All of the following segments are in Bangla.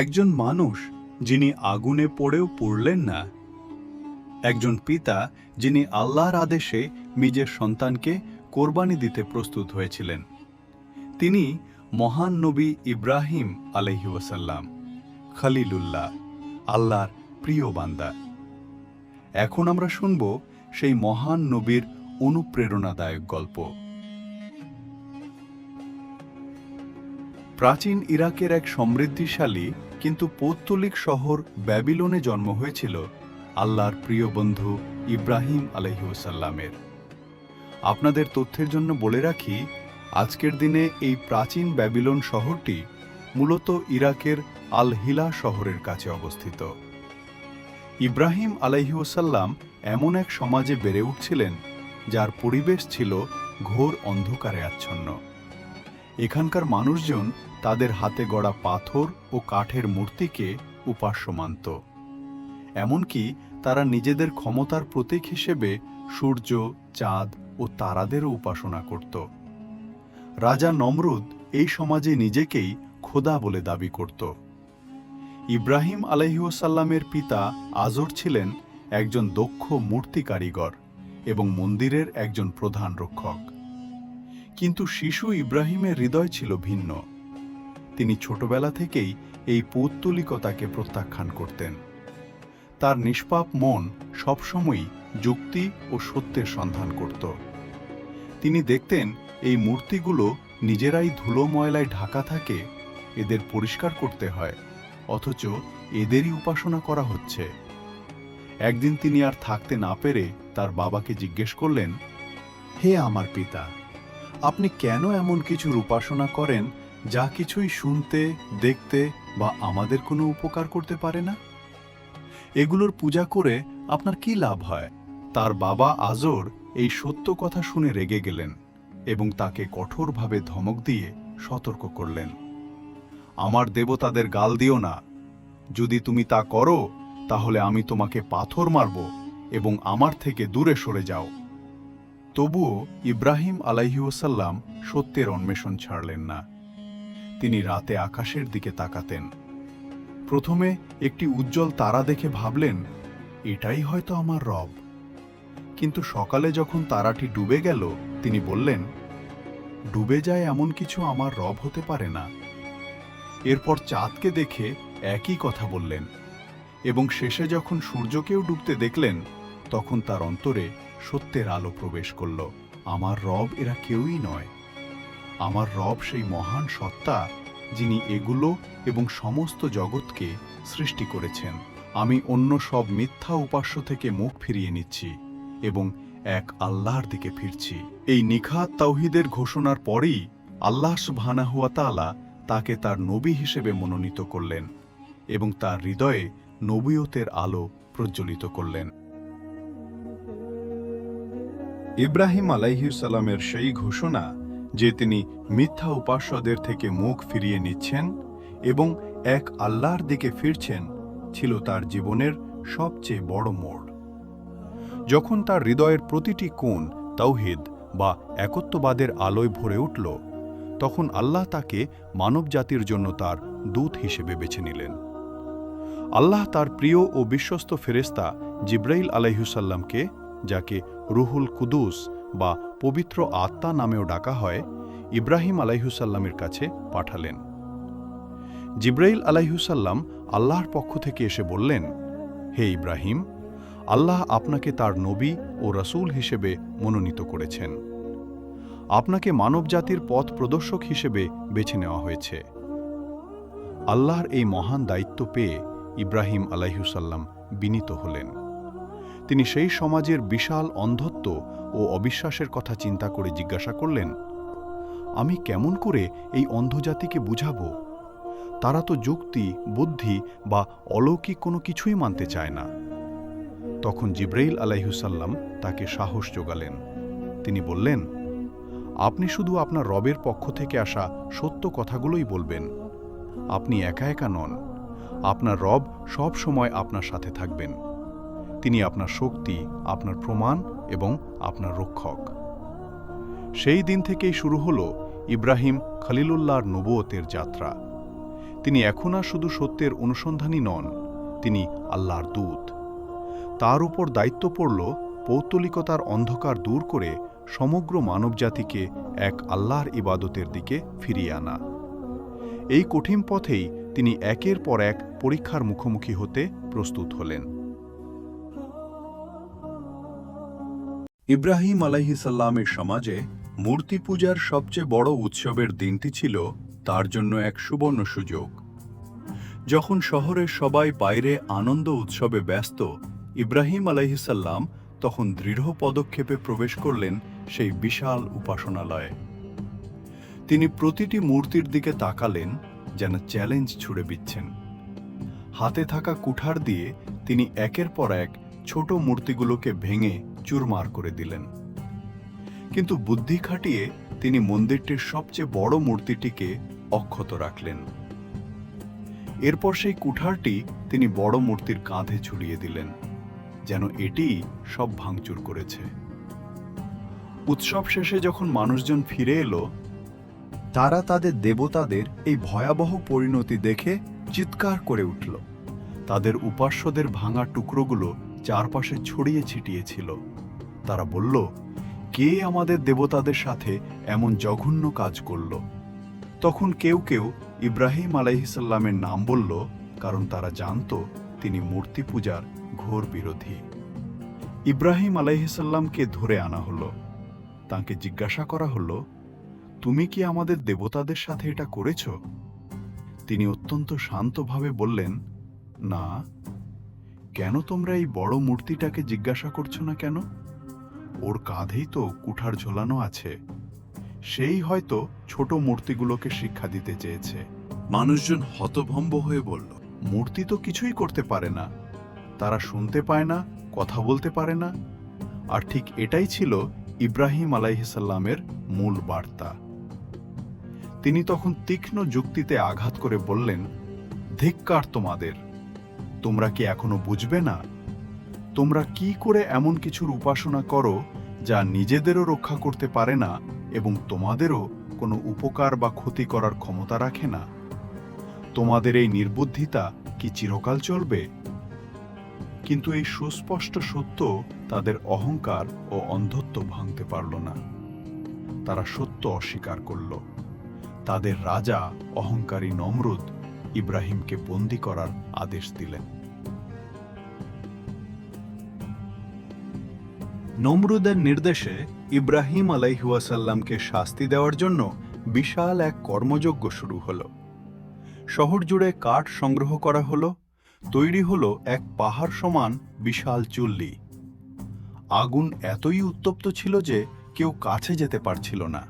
একজন মানুষ যিনি আগুনে পড়েও পড়লেন না, একজন পিতা যিনি আল্লাহর আদেশে নিজের সন্তানকে কোরবানি দিতে প্রস্তুত হয়েছিলেন। তিনি মহান নবী ইব্রাহিম আলহি ওয়াসাল্লাম, খালিলুল্লাহ, আল্লাহর প্রিয় বান্দা। এখন আমরা শুনব সেই মহান নবীর অনুপ্রেরণাদায়ক গল্প। প্রাচীন ইরাকের এক সমৃদ্ধিশালী কিন্তু পৌত্তলিক শহর ব্যাবিলনে জন্ম হয়েছিল আল্লাহর প্রিয় বন্ধু ইব্রাহিম আলহিউসাল্লামের আপনাদের তথ্যের জন্য বলে রাখি, আজকের দিনে এই প্রাচীন ব্যাবিলন শহরটি মূলত ইরাকের আল হিলা শহরের কাছে অবস্থিত। ইব্রাহিম আলাইহিউসাল্লাম এমন এক সমাজে বেড়ে উঠছিলেন, যার পরিবেশ ছিল ঘোর অন্ধকারে আচ্ছন্ন। এখানকার মানুষজন তাদের হাতে গড়া পাথর ও কাঠের মূর্তিকে উপাস্য মানত এমনকি তারা নিজেদের ক্ষমতার প্রতীক হিসেবে সূর্য, চাঁদ ও তারাদেরও উপাসনা করত। রাজা নমরুদ এই সমাজে নিজেকেই খোদা বলে দাবি করত। ইব্রাহিম আলহিউসাল্লামের পিতা আজর ছিলেন একজন দক্ষ মূর্তি কারিগর এবং মন্দিরের একজন প্রধান রক্ষক। কিন্তু শিশু ইব্রাহিমের হৃদয় ছিল ভিন্ন। তিনি ছোটবেলা থেকেই এই পৌত্তলিকতাকে প্রত্যাখ্যান করতেন। তার নিষ্পাপ মন সবসময়ই যুক্তি ও সত্যের সন্ধান করত। তিনি দেখতেন এই মূর্তিগুলো নিজেরাই ধুলো ময়লায় ঢাকা থাকে, এদের পরিষ্কার করতে হয়, অথচ এদেরই উপাসনা করা হচ্ছে। একদিন তিনি আর থাকতে না পেরে তার বাবাকে জিজ্ঞেস করলেন, হে আমার পিতা আপনি কেন এমন কিছুর উপাসনা করেন যা কিছুই শুনতে, দেখতে বা আমাদের কোনো উপকার করতে পারে না? এগুলোর পূজা করে আপনার কি লাভ হয়? তার বাবা আজর এই সত্য কথা শুনে রেগে গেলেন এবং তাকে কঠোরভাবে ধমক দিয়ে সতর্ক করলেন। আমার দেবতাদের গাল দিও না। যদি তুমি তা করো, তাহলে আমি তোমাকে পাথর মারব এবং আমার থেকে দূরে সরে যাও। তবুও ইব্রাহিম আলাইহিউসাল্লাম সত্যের অন্বেষণ ছাড়লেন না। তিনি রাতে আকাশের দিকে তাকাতেন। প্রথমে একটি উজ্জ্বল তারা দেখে ভাবলেন, এটাই হয়তো আমার রব। কিন্তু সকালে যখন তারাটি ডুবে গেল, তিনি বললেন, ডুবে যায় এমন কিছু আমার রব হতে পারে না। এরপর চাঁদকে দেখে একই কথা বললেন এবং শেষে যখন সূর্যকেও ডুবতে দেখলেন, তখন তার অন্তরে সত্যের আলো প্রবেশ করল। আমার রব এরা কেউই নয়। আমার রব সেই মহান সত্তা, যিনি এগুলো এবং সমস্ত জগৎকে সৃষ্টি করেছেন। আমি অন্য সব মিথ্যা উপাস্য থেকে মুখ ফিরিয়ে নিচ্ছি এবং এক আল্লাহর দিকে ফিরছি। এই নিখাত তাওহিদের ঘোষণার পরেই আল্লাহ সুবহানাহুয়া তাআলা তাকে তার নবী হিসেবে মনোনীত করলেন এবং তার হৃদয়ে নবীয়তের আলো প্রজ্বলিত করলেন। ইব্রাহিম আলাইহিসাল্লামের সেই ঘোষণা যে তিনি মিথ্যা উপাস্যদের থেকে মুখ ফিরিয়ে নিচ্ছেন এবং এক আল্লাহর দিকে ফিরছেন ছিল তার জীবনের সবচেয়ে বড় মোড়। যখন তার হৃদয়ের প্রতিটি কোণ তাওহিদ বা একত্ববাদের আলোয় ভরে উঠল, তখন আল্লাহ তাকে মানবজাতির জন্য তার দূত হিসেবে বেছে নিলেন। আল্লাহ তার প্রিয় ও বিশ্বস্ত ফেরেস্তা জিব্রাইল আলাইহুসাল্লামকে যাকে রুহুল কুদুস বা পবিত্র আত্মা নামেও ডাকা হয়, ইব্রাহিম আলাইহুসাল্লামের কাছে পাঠালেন। জিব্রাইল আলাইহুসাল্লাম আল্লাহর পক্ষ থেকে এসে বললেন, হে ইব্রাহিম, আল্লাহ আপনাকে তার নবী ও রসুল হিসেবে মনোনীত করেছেন। আপনাকে মানবজাতির পথ প্রদর্শক হিসেবে বেছে নেওয়া হয়েছে। আল্লাহর এই মহান দায়িত্ব পেয়ে ইব্রাহিম আলাইহুসাল্লাম বিনীত হলেন। তিনি সেই সমাজের বিশাল অন্ধত্ব ও অবিশ্বাসের কথা চিন্তা করে জিজ্ঞাসা করলেন, আমি কেমন করে এই অন্ধজাতিকে বুঝাবো? তারা তো যুক্তি, বুদ্ধি বা অলৌকিক কোনো কিছুই মানতে চায় না। তখন জিব্রাইল আলাইহুসাল্লাম তাকে সাহস যোগালেন। তিনি বললেন, আপনি শুধু আপনার রবের পক্ষ থেকে আসা সত্য কথাগুলোই বলবেন। আপনি একা একা নন। আপনার রব সব সময় আপনার সাথে থাকবেন। তিনি আপনার শক্তি, আপনার প্রমাণ এবং আপনার রক্ষক। সেই দিন থেকেই শুরু হল ইব্রাহিম খালিলুল্লাহর নবুয়তের যাত্রা। তিনি এখন আর শুধু সত্যের অনুসন্ধানী নন, তিনি আল্লাহর দূত। তার উপর দায়িত্ব পড়ল পৌত্তলিকতার অন্ধকার দূর করে সমগ্র মানবজাতিকে এক আল্লাহর ইবাদতের দিকে ফিরিয়ে আনা। এই কঠিন পথেই তিনি একের পর এক পরীক্ষার মুখোমুখি হতে প্রস্তুত হলেন। ইব্রাহিম আলাইহিসাল্লামের সমাজে মূর্তি পূজার সবচেয়ে বড় উৎসবের দিনটি ছিল তার জন্য এক সুবর্ণ সুযোগ। যখন শহরের সবাই বাইরে আনন্দ উৎসবে ব্যস্ত, ইব্রাহিম আলাইহিসাল্লাম তখন দৃঢ় পদক্ষেপে প্রবেশ করলেন সেই বিশাল উপাসনালয়ে। তিনি প্রতিটি মূর্তির দিকে তাকালেন, যেন চ্যালেঞ্জ ছুড়ে দিচ্ছেন। হাতে থাকা কুঠার দিয়ে তিনি একের পর এক ছোট মূর্তিগুলোকে ভেঙে চুরমার করে দিলেন। কিন্তু বুদ্ধি খাটিয়ে তিনি মন্দিরটির সবচেয়ে বড় মূর্তিটিকে অক্ষত রাখলেন। এরপর সেই কুঠারটি তিনি বড় মূর্তির কাঁধে ছুড়িয়ে দিলেন, যেন এটি সব ভাঙচুর করেছে। উৎসব শেষে যখন মানুষজন ফিরে এলো, তারা তাদের দেবতাদের এই ভয়াবহ পরিণতি দেখে চিৎকার করে উঠল। তাদের উপাস্যদের ভাঙা টুকরোগুলো চারপাশে ছড়িয়ে ছিটিয়ে ছিল তারা বলল, কে আমাদের দেবতাদের সাথে এমন জঘন্য কাজ করল? তখন কেউ কেউ ইব্রাহিম আলাইহিসাল্লামের নাম বলল, কারণ তারা জানত তিনি মূর্তি পূজার ঘোর বিরোধী। ইব্রাহিম আলাইহিসাল্লামকে ধরে আনা হলো। তাকে জিজ্ঞাসা করা হলো, তুমি কি আমাদের দেবতাদের সাথে এটা করেছ? তিনি অত্যন্ত শান্তভাবে বললেন, না। কেন তোমরা এই বড় মূর্তিটাকে জিজ্ঞাসা করছ না কেন? ওর কাঁধেই তো কুঠার ঝোলানো আছে। সেই হয়তো ছোট মূর্তিগুলোকে শিক্ষা দিতে চেয়েছে। মানুষজন হতভম্ব হয়ে বলল মূর্তি তো কিছুই করতে পারে না। তারা শুনতে পায় না কথা বলতে পারে না। আর ঠিক এটাই ছিল ইব্রাহিম আলাইহিসাল্লামের মূল বার্তা। তিনি তখন তীক্ষ্ণ যুক্তিতে আঘাত করে বললেন ধিক্কার তোমাদের। তোমরা কি এখনও বুঝবে না? তোমরা কি করে এমন কিছুর উপাসনা করো যা নিজেদেরও রক্ষা করতে পারে না এবং তোমাদেরও কোনো উপকার বা ক্ষতি করার ক্ষমতা রাখে না? তোমাদের এই নির্বুদ্ধিতা কি চিরকাল চলবে? কিন্তু এই সুস্পষ্ট সত্য তাদের অহংকার ও অন্ধত্ব ভাঙতে পারল না। তারা সত্য অস্বীকার করল। তাদের রাজা অহংকারী নমরুদ ইব্রাহিমকে বন্দী করার আদেশ দিলেন। নমরুদের নির্দেশে ইব্রাহিম আলাইহুয়াসাল্লামকে শাস্তি দেওয়ার জন্য বিশাল এক কর্মযজ্ঞ শুরু হল। শহর জুড়ে কাঠ সংগ্রহ করা হলো, তৈরি হলো এক পাহাড় সমান বিশাল চুল্লি। আগুন এতই উত্তপ্ত ছিল যে কেউ কাছে যেতে পারছিল না।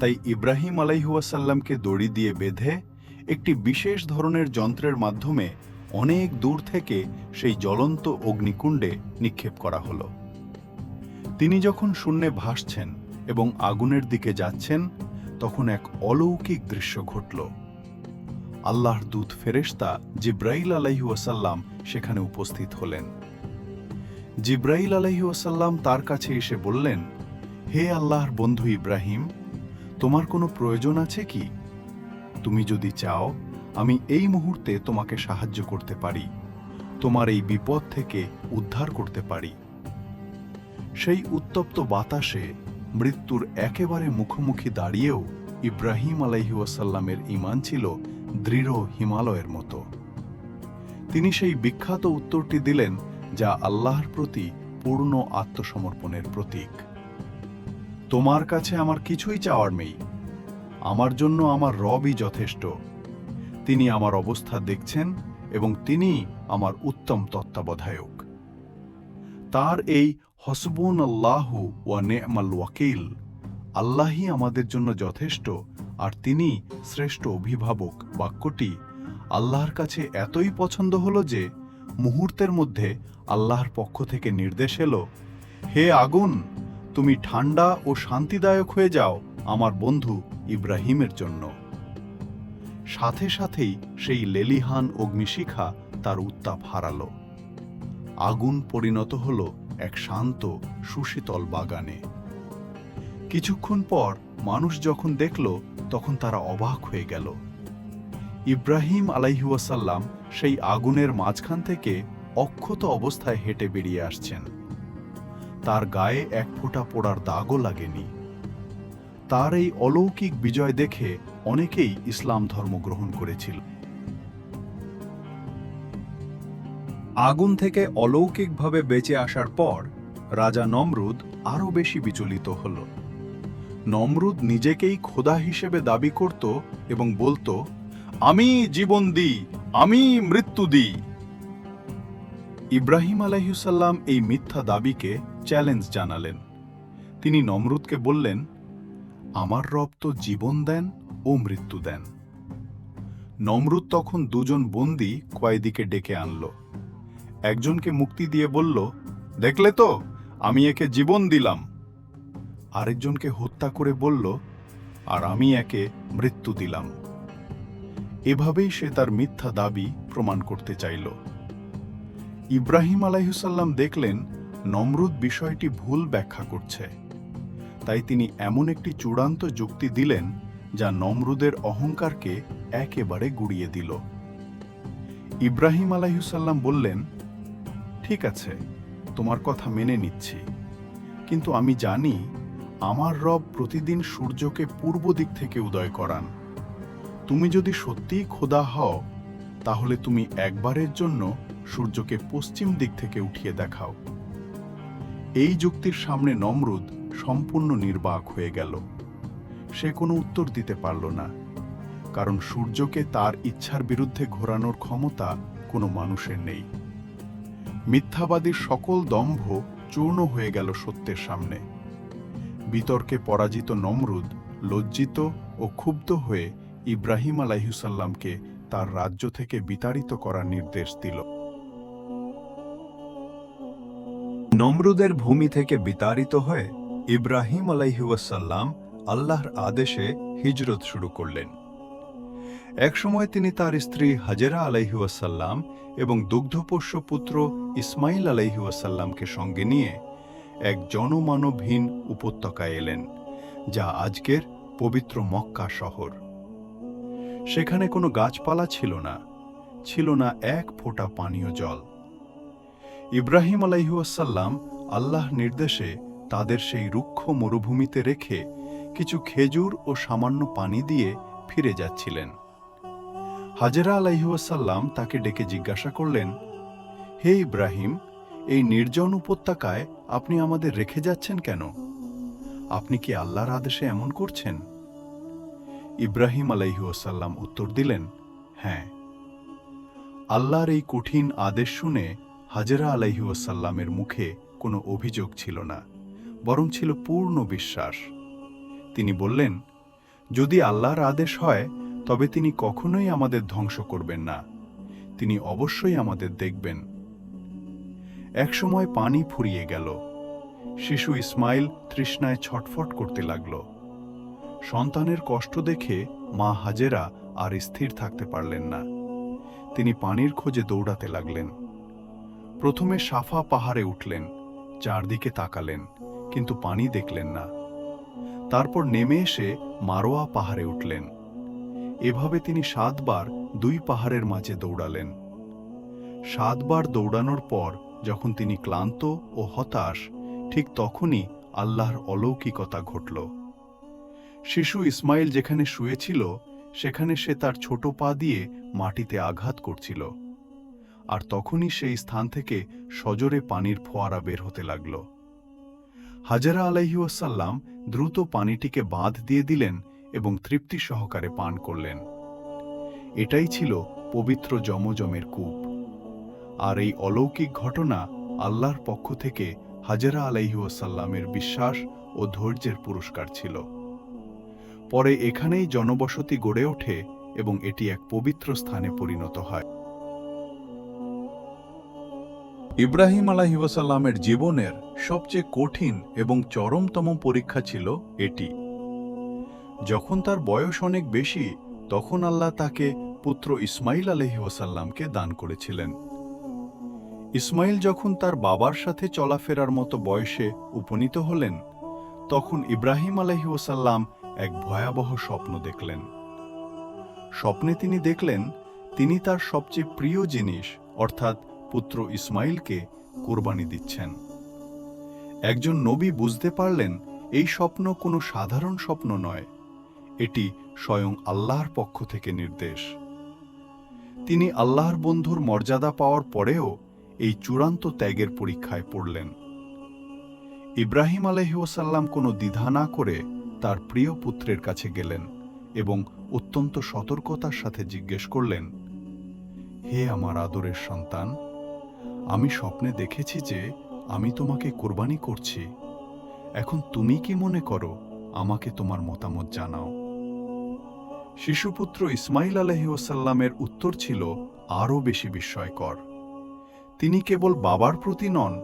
তাই ইব্রাহিম আলাইহুয়াসাল্লামকে দড়ি দিয়ে বেঁধে একটি বিশেষ ধরনের যন্ত্রের মাধ্যমে অনেক দূর থেকে সেই জ্বলন্ত অগ্নিকুণ্ডে নিক্ষেপ করা হলো। তিনি যখন শূন্যে ভাসছেন এবং আগুনের দিকে যাচ্ছেন, তখন এক অলৌকিক দৃশ্য ঘটল। আল্লাহর দূত ফেরেশতা জিব্রাইল আলাইহু আসাল্লাম সেখানে উপস্থিত হলেন। জিব্রাইল আলাইহু আসাল্লাম তার কাছে এসে বললেন, হে আল্লাহর বন্ধু ইব্রাহিম, তোমার কোনো প্রয়োজন আছে কি? তুমি যদি চাও, আমি এই মুহূর্তে তোমাকে সাহায্য করতে পারি। তোমার এই বিপদ থেকে উদ্ধার করতে পারি। সেই উত্তপ্ত বাতাসে মৃত্যুর একেবারে মুখোমুখি দাঁড়িয়েও ইব্রাহিম আলাইহুয়াসাল্লামের ইমান ছিল দৃঢ় হিমালয়ের মতো। তিনি সেই বিখ্যাত উত্তরটি দিলেন, যা আল্লাহর প্রতি পূর্ণ আত্মসমর্পণের প্রতীক। তোমার কাছে আমার কিছুই চাওয়ার নেই। আমার জন্য আমার রবই যথেষ্ট। তিনি আমার অবস্থা দেখছেন এবং তিনি আমার উত্তম তত্ত্বাবধায়ক। তার এই হসবুন আল্লাহু ওয়া নেমাল ওয়াকিল আল্লাহই আমাদের জন্য যথেষ্ট আর তিনি শ্রেষ্ঠ অভিভাবক বাক্যটি আল্লাহর কাছে এতই পছন্দ হলো যে মুহূর্তের মধ্যে আল্লাহর পক্ষ থেকে নির্দেশ এলো, হে আগুন, তুমি ঠান্ডা ও শান্তিদায়ক হয়ে যাও। আমার বন্ধু ইব্রাহিমের জন্য। সাথে সাথেই সেই লেলিহান অগ্নিশিখা তার উত্তাপ হারালো। আগুন পরিণত হল এক শান্ত, সুশীতল বাগানে। কিছুক্ষণ পর মানুষ যখন দেখল, তখন তারা অবাক হয়ে গেল। ইব্রাহিম আলাইহুয়াসাল্লাম সেই আগুনের মাঝখান থেকে অক্ষত অবস্থায় হেঁটে বেরিয়ে আসছেন। তার গায়ে এক ফোঁটা পোড়ার দাগও লাগেনি। তার এই অলৌকিক বিজয় দেখে অনেকেই ইসলাম ধর্ম গ্রহণ করেছিল। আগুন থেকে অলৌকিকভাবে বেঁচে আসার পর রাজা নমরুদ আরও বেশি বিচলিত হল। নমরুদ নিজেকেই খোদা হিসেবে দাবি করত এবং বলতো, আমি জীবন দিই, আমি মৃত্যু দিই। ইব্রাহিম আলাইহুসাল্লাম এই মিথ্যা দাবিকে চ্যালেঞ্জ জানালেন। তিনি নমরুদকে বললেন আমার রব তো জীবন দেন ও মৃত্যু দেন। নমরুদ তখন দুজন বন্দি কয়েদিকে ডেকে আনল। একজনকে মুক্তি দিয়ে বলল, দেখলে তো, আমি একে জীবন দিলাম। আরেকজনকে হত্যা করে বলল, আর আমি একে মৃত্যু দিলাম। এভাবেই সে তার মিথ্যা দাবি প্রমাণ করতে চাইল। ইব্রাহিম আলাইহুসাল্লাম দেখলেন নমরুদ বিষয়টি ভুল ব্যাখ্যা করছে। তাই তিনি এমন একটি চূড়ান্ত যুক্তি দিলেন যা নমরুদের অহংকারকে একেবারে গুড়িয়ে দিল। ইব্রাহিম আলাইহুসাল্লাম বললেন, ঠিক আছে, তোমার কথা মেনে নিচ্ছি। কিন্তু আমি জানি আমার রব প্রতিদিন সূর্যকে পূর্ব দিক থেকে উদয় করান। তুমি যদি সত্যিই খোদা হও, তাহলে তুমি একবারের জন্য সূর্যকে পশ্চিম দিক থেকে উঠিয়ে দেখাও। এই যুক্তির সামনে নমরুদ সম্পূর্ণ নির্বাক হয়ে গেল। সে কোনো উত্তর দিতে পারল না, কারণ সূর্যকে তার ইচ্ছার বিরুদ্ধে ঘোরানোর ক্ষমতা কোনো মানুষের নেই। মিথ্যাবাদীর সকল দম্ভ চূর্ণ হয়ে গেল সত্যের সামনে। বিতর্কে পরাজিত নমরুদ লজ্জিত ও ক্ষুব্ধ হয়ে ইব্রাহিম আলাইহুসাল্লামকে তার রাজ্য থেকে বিতাড়িত করার নির্দেশ দিল। নমরুদের ভূমি থেকে বিতাড়িত হয়ে ইব্রাহিম আলাইহুয়াসাল্লাম আল্লাহর আদেশে হিজরত শুরু করলেন। একসময় তিনি তার স্ত্রী হাজেরা আলাইহুয়াসাল্লাম এবং দুগ্ধপোষ্য পুত্র ইসমাইল আলাইহুয়াসাল্লামকে সঙ্গে নিয়ে এক জনমানবহীন উপত্যকায় এলেন, যা আজকের পবিত্র মক্কা শহর। সেখানে কোনো গাছপালা ছিল না ছিল না এক ফোঁটা পানীয় জল। ইব্রাহিম আলাইহুয়াসাল্লাম আল্লাহ নির্দেশে তাদের সেই রুক্ষ মরুভূমিতে রেখে কিছু খেজুর ও সামান্য পানি দিয়ে ফিরে যাচ্ছিলেন। হাজেরা আলাইহুয়াসাল্লাম তাকে ডেকে জিজ্ঞাসা করলেন, হে ইব্রাহিম, এই নির্জন উপত্যকায় আপনি আমাদের রেখে যাচ্ছেন কেন? আপনি কি আল্লাহর আদেশে এমন করছেন? ইব্রাহিম আলাইহুয়াসাল্লাম উত্তর দিলেন হ্যাঁ। আল্লাহর এই কঠিন আদেশ শুনে হাজেরা আলাইহুয়াসাল্লামের মুখে কোনো অভিযোগ ছিল না। বরং ছিল পূর্ণ বিশ্বাস। তিনি বললেন, যদি আল্লাহর আদেশ হয়, তবে তিনি কখনোই আমাদের ধ্বংস করবেন না। তিনি অবশ্যই আমাদের দেখবেন। একসময় পানি ফুরিয়ে গেল। শিশু ইসমাইল তৃষ্ণায় ছটফট করতে লাগল। সন্তানের কষ্ট দেখে মা হাজেরা আর স্থির থাকতে পারলেন না। তিনি পানির খোঁজে দৌড়াতে লাগলেন। প্রথমে সাফা পাহাড়ে উঠলেন, চারদিকে তাকালেন। কিন্তু পানি দেখলেন না। তারপর নেমে এসে মারোয়া পাহাড়ে উঠলেন। এভাবে তিনি সাতবার দুই পাহাড়ের মাঝে দৌড়ালেন। সাতবার দৌড়ানোর পর যখন তিনি ক্লান্ত ও হতাশ, ঠিক তখনই আল্লাহর অলৌকিকতা ঘটল। শিশু ইসমাইল যেখানে শুয়েছিল, সেখানে সে তার ছোট পা দিয়ে মাটিতে আঘাত করছিল। আর তখনই সেই স্থান থেকে সজোরে পানির ফোয়ারা বের হতে লাগল। হাজারা আলাইহুয়াসাল্লাম দ্রুত পানিটিকে বাঁধ দিয়ে দিলেন এবং তৃপ্তি সহকারে পান করলেন। এটাই ছিল পবিত্র জমজমের কূপ। আর এই অলৌকিক ঘটনা আল্লাহর পক্ষ থেকে হাজারা আলাইহুয়াসাল্লামের বিশ্বাস ও ধৈর্যের পুরস্কার ছিল। পরে এখানেই জনবসতি গড়ে ওঠে এবং এটি এক পবিত্র স্থানে পরিণত হয়। ইব্রাহিম আলাহিসাল্লামের জীবনের সবচেয়ে কঠিন এবং চরমতম পরীক্ষা ছিল এটি। যখন তার বয়স অনেক বেশি, তখন আল্লাহ তাকে পুত্র ইসমাইল আলহিউসাল্লামকে দান করেছিলেন। ইসমাইল যখন তার বাবার সাথে চলাফেরার মতো বয়সে উপনীত হলেন, তখন ইব্রাহিম আলহিউসাল্লাম এক ভয়াবহ স্বপ্ন দেখলেন। স্বপ্নে তিনি দেখলেন, তিনি তার সবচেয়ে প্রিয় জিনিস, অর্থাৎ পুত্র ইসমাইলকে কোরবানি দিচ্ছেন। একজন নবী বুঝতে পারলেন এই স্বপ্ন কোনো সাধারণ স্বপ্ন নয়, এটি স্বয়ং আল্লাহর পক্ষ থেকে নির্দেশ। তিনি আল্লাহর বন্ধুর মর্যাদা পাওয়ার পরেও এই চূড়ান্ত ত্যাগের পরীক্ষায় পড়লেন। ইব্রাহিম আলহিউসাল্লাম কোনো দ্বিধা না করে তার প্রিয় পুত্রের কাছে গেলেন এবং অত্যন্ত সতর্কতার সাথে জিজ্ঞেস করলেন, হে আমার আদরের সন্তান আমি স্বপ্নে দেখেছি যে আমি তোমাকে কোরবানি করছি। এখন তুমি কি মনে করো? আমাকে তোমার মতামত জানাও। শিশুপুত্র ইসমাইল আলহিউসাল্লামের উত্তর ছিল, আরও বেশি বিস্ময়কর। তিনি কেবল বাবার প্রতি নন,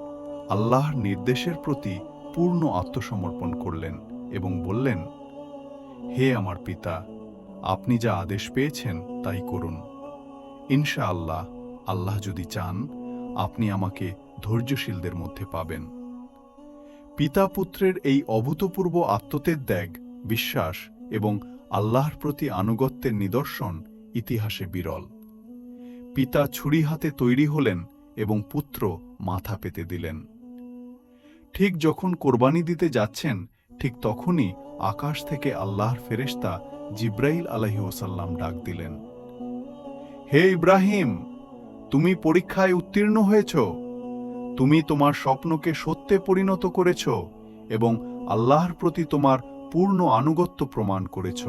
আল্লাহর নির্দেশের প্রতি পূর্ণ আত্মসমর্পণ করলেন এবং বললেন, হে আমার পিতা, আপনি যা আদেশ পেয়েছেন তাই করুন। ইনশা আল্লাহ আল্লাহ যদি চান আপনি আমাকে ধৈর্যশীলদের মধ্যে পাবেন। পিতা পুত্রের এই অভূতপূর্ব আত্মতের ত্যাগ, বিশ্বাস এবং আল্লাহর প্রতি আনুগত্যের নিদর্শন ইতিহাসে বিরল। পিতা ছুরি হাতে তৈরি হলেন এবং পুত্র মাথা পেতে দিলেন। ঠিক যখন কোরবানি দিতে যাচ্ছেন, ঠিক তখনই আকাশ থেকে আল্লাহর ফেরেশতা জিব্রাইল আলহিউসাল্লাম ডাক দিলেন, হে ইব্রাহিম তুমি পরীক্ষায় উত্তীর্ণ হয়েছ। তুমি তোমার স্বপ্নকে সত্যে পরিণত করেছ এবং আল্লাহর প্রতি তোমার পূর্ণ আনুগত্য প্রমাণ করেছ।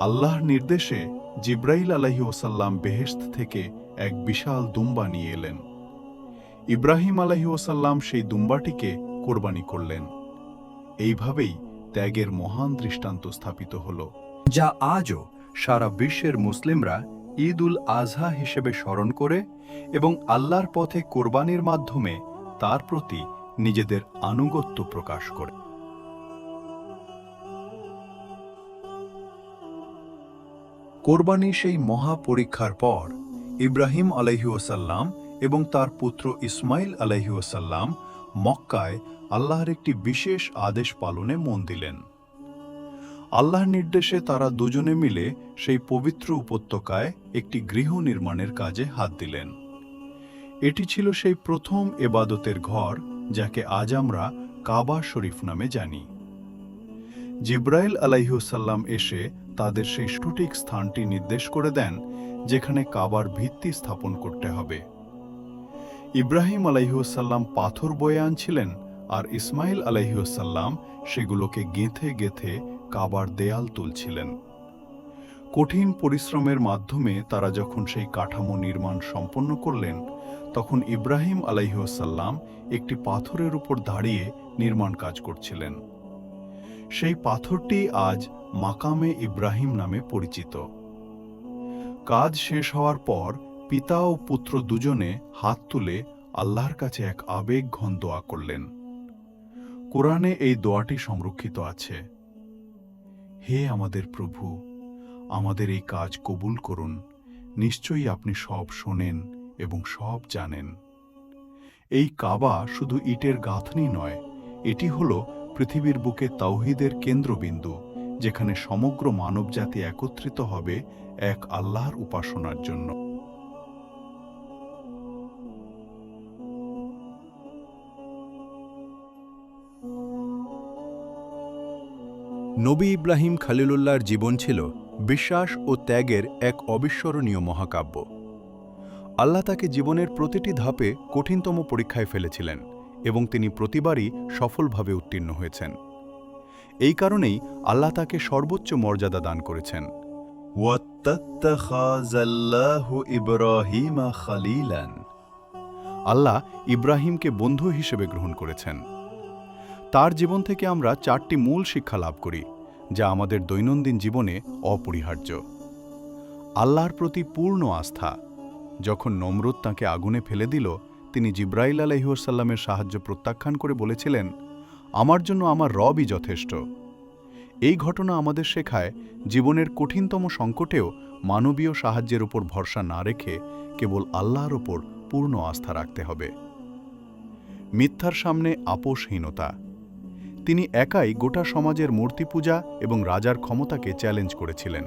আল্লাহর নির্দেশে জিব্রাইল আলহি ওসাল্লাম বেহেস্ত থেকে এক বিশাল দুম্বা নিয়ে এলেন। ইব্রাহিম আলহি ওসাল্লাম সেই দুম্বাটিকে কোরবানি করলেন। এইভাবেই ত্যাগের মহান দৃষ্টান্ত স্থাপিত হল। যা আজও সারা বিশ্বের মুসলিমরা ঈদ উল আজহা হিসেবে স্মরণ করে এবং আল্লাহর পথে কোরবানির মাধ্যমে তার প্রতি নিজেদের আনুগত্য প্রকাশ করে। কোরবানি সেই মহা পরীক্ষার পর ইব্রাহিম আলহিউসাল্লাম এবং তার পুত্র ইসমাইল আলহিউসাল্লাম মক্কায় আল্লাহর একটি বিশেষ আদেশ পালনে মন দিলেন। আল্লাহর নির্দেশে তারা দুজনে মিলে সেই পবিত্র উপত্যকায় একটি গৃহ নির্মাণের কাজে হাত দিলেন। এটি ছিল সেই প্রথম এবাদতের ঘর যাকে আজ আমরা কাবা শরীফ নামে জানি। জিব্রাইল আলাইহুসাল্লাম এসে তাদের সেই সঠিক স্থানটি নির্দেশ করে দেন, যেখানে কাবার ভিত্তি স্থাপন করতে হবে। ইব্রাহিম আলাইহুসাল্লাম পাথর বয়ে আনছিলেন আর ইসমাইল আলাইহুসাল্লাম সেগুলোকে গেঁথে গেঁথে কাবার দেয়াল তুলছিলেন। কঠিন পরিশ্রমের মাধ্যমে তারা যখন সেই কাঠামো নির্মাণ সম্পন্ন করলেন, তখন ইব্রাহিম আলাইহুসাল্লাম একটি পাথরের উপর দাঁড়িয়ে নির্মাণ কাজ করছিলেন। সেই পাথরটি আজ মাকামে ইব্রাহিম নামে পরিচিত। কাজ শেষ হওয়ার পর পিতা ও পুত্র দুজনে হাত তুলে আল্লাহর কাছে এক আবেগ ঘন দোয়া করলেন। কোরআনে এই দোয়াটি সংরক্ষিত আছে। হে আমাদের প্রভু, আমাদের এই কাজ কবুল করুন, নিশ্চয়ই আপনি সব শোনেন এবং সব জানেন। এই কাবা শুধু ইটের গাঁথনি নয়, এটি হল পৃথিবীর বুকে তাওহিদের কেন্দ্রবিন্দু, যেখানে সমগ্র মানবজাতি একত্রিত হবে এক আল্লাহর উপাসনার জন্য। নবী ইব্রাহিম খালিলুল্লাহর জীবন ছিল বিশ্বাস ও ত্যাগের এক অবিস্মরণীয় মহাকাব্য। আল্লাহ তাকে জীবনের প্রতিটি ধাপে কঠিনতম পরীক্ষায় ফেলেছিলেন এবং তিনি প্রতিবারই সফলভাবে উত্তীর্ণ হয়েছেন। এই কারণেই আল্লাহ তাকে সর্বোচ্চ মর্যাদা দান করেছেন। আল্লাহ ইব্রাহিমকে বন্ধু হিসেবে গ্রহণ করেছেন। তার জীবন থেকে আমরা চারটি মূল শিক্ষা লাভ করি, যা আমাদের দৈনন্দিন জীবনে অপরিহার্য। আল্লাহর প্রতি পূর্ণ আস্থা। যখন নমরুদ তাঁকে আগুনে ফেলে দিল, তিনি জিব্রাইল আলহিউসাল্লামের সাহায্য প্রত্যাখ্যান করে বলেছিলেন, আমার জন্য আমার রবই যথেষ্ট। এই ঘটনা আমাদের শেখায় জীবনের কঠিনতম সংকটেও মানবীয় সাহায্যের উপর ভরসা না রেখে কেবল আল্লাহর ওপর পূর্ণ আস্থা রাখতে হবে। মিথ্যার সামনে আপোষহীনতা। তিনি একাই গোটা সমাজের মূর্তি পূজা এবং রাজার ক্ষমতাকে চ্যালেঞ্জ করেছিলেন।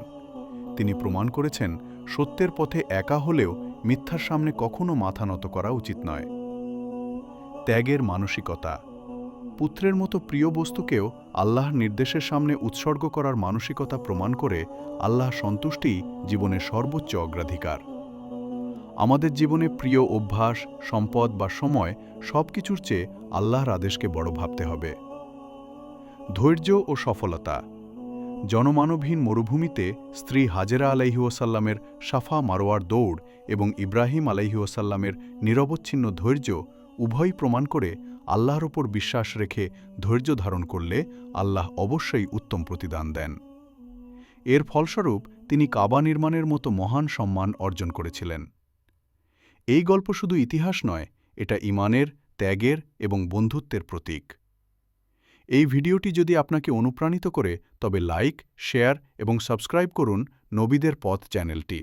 তিনি প্রমাণ করেছেন, সত্যের পথে একা হলেও মিথ্যার সামনে কখনো মাথা নত করা উচিত নয়। ত্যাগের মানসিকতা। পুত্রের মতো প্রিয় বস্তুকেও আল্লাহর নির্দেশের সামনে উৎসর্গ করার মানসিকতা প্রমাণ করে আল্লাহ সন্তুষ্টিই জীবনের সর্বোচ্চ অগ্রাধিকার। আমাদের জীবনে প্রিয় অভ্যাস, সম্পদ বা সময় সব কিছুর চেয়ে আল্লাহর আদেশকে বড় ভাবতে হবে। ধৈর্য ও সফলতা। জনমানবহীন মরুভূমিতে স্ত্রী হাজেরা আলাইহুয়াসাল্লামের সাফা মারোয়ার দৌড় এবং ইব্রাহিম আলাইহুয়াসাল্লামের নিরবচ্ছিন্ন ধৈর্য উভয়ই প্রমাণ করে আল্লাহর ওপর বিশ্বাস রেখে ধৈর্য ধারণ করলে আল্লাহ অবশ্যই উত্তম প্রতিদান দেন। এর ফলস্বরূপ তিনি কাবা নির্মাণের মতো মহান সম্মান অর্জন করেছিলেন। এই গল্প শুধু ইতিহাস নয়, এটা ইমানের, ত্যাগের এবং বন্ধুত্বের প্রতীক। এই ভিডিওটি যদি আপনাকে অনুপ্রাণিত করে, তবে লাইক, শেয়ার এবং সাবস্ক্রাইব করুন নবীদের পথ চ্যানেলটি।